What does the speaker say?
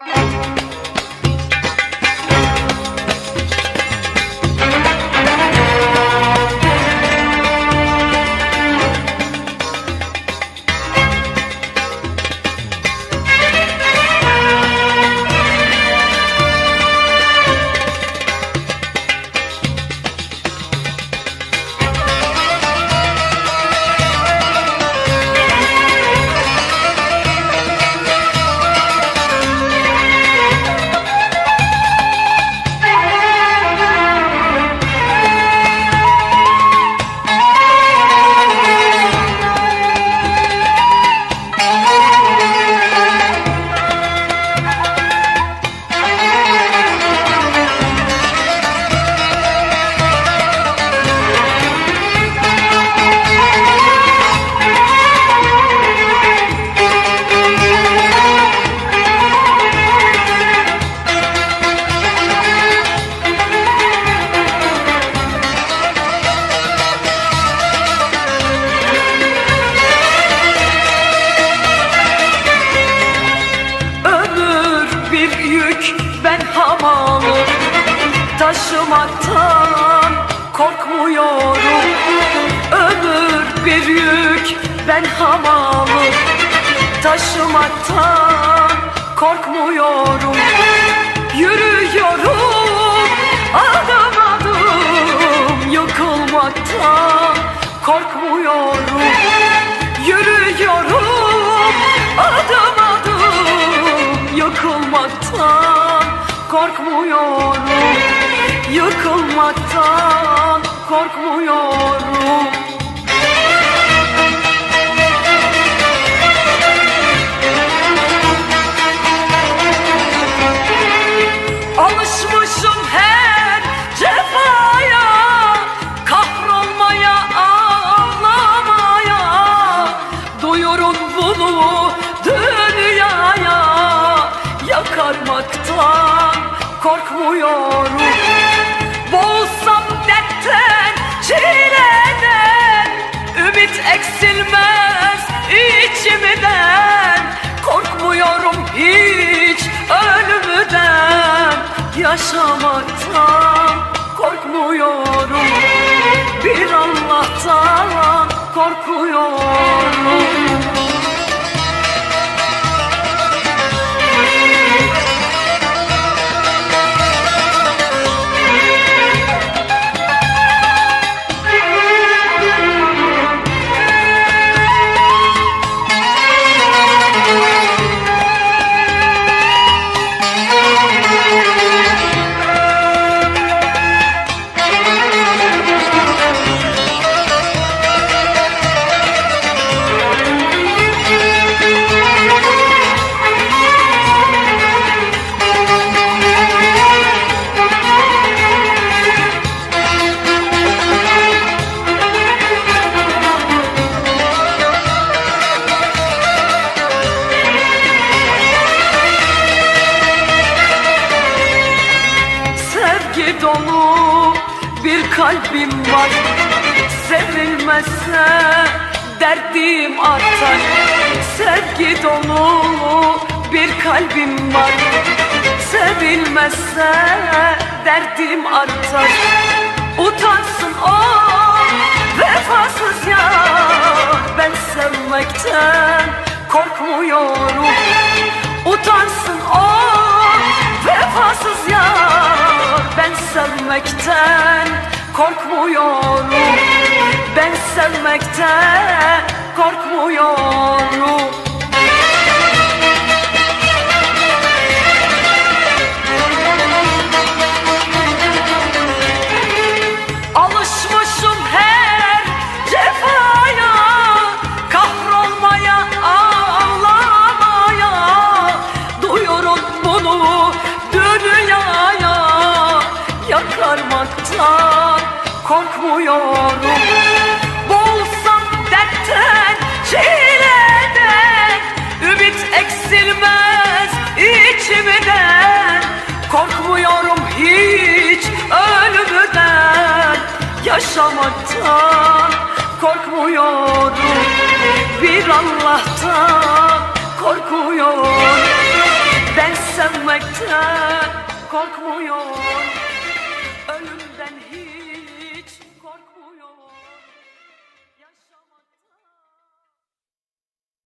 Ömür Taşımaktan korkmuyorum. Ömür bir yük ben hamalım Taşımaktan korkmuyorum. Yürüyorum adım adım Yıkılmaktan korkmuyorum. Yürüyorum adım adım Yıkılmaktan korkmuyorum Yıkılmaktan korkmuyorum. Alışmışım her cefaya Kahrolmaya, ağlamaya. Duyurun bunu dünyaya Yakarmaktan korkmuyorum Boğulsam dertten, çileden Ümit eksilmez içimden. Korkmuyorum hiç ölümden Yaşamaktan korkmuyorum. Bir Allah'tan korkuyorum bir kalbim var. Sevilmezse derdim artar. Sevgi dolu bir kalbim var. Sevilmezse derdim artar. Utansın o vefasız ya Ben sevmekten korkmuyorum. Utansın o sevmekten korkmuyorum. Ben sevmekten korkmuyorum Yakarmaktan korkmuyorum. Boğulsam dertten, çileden. Ümit eksilmez içimden. Korkmuyorum hiç ölümden. Yaşamaktan korkmuyorum. Bir Allah'tan korkuyorum. Ben sevmekten korkmuyor hiç korkmuyorum.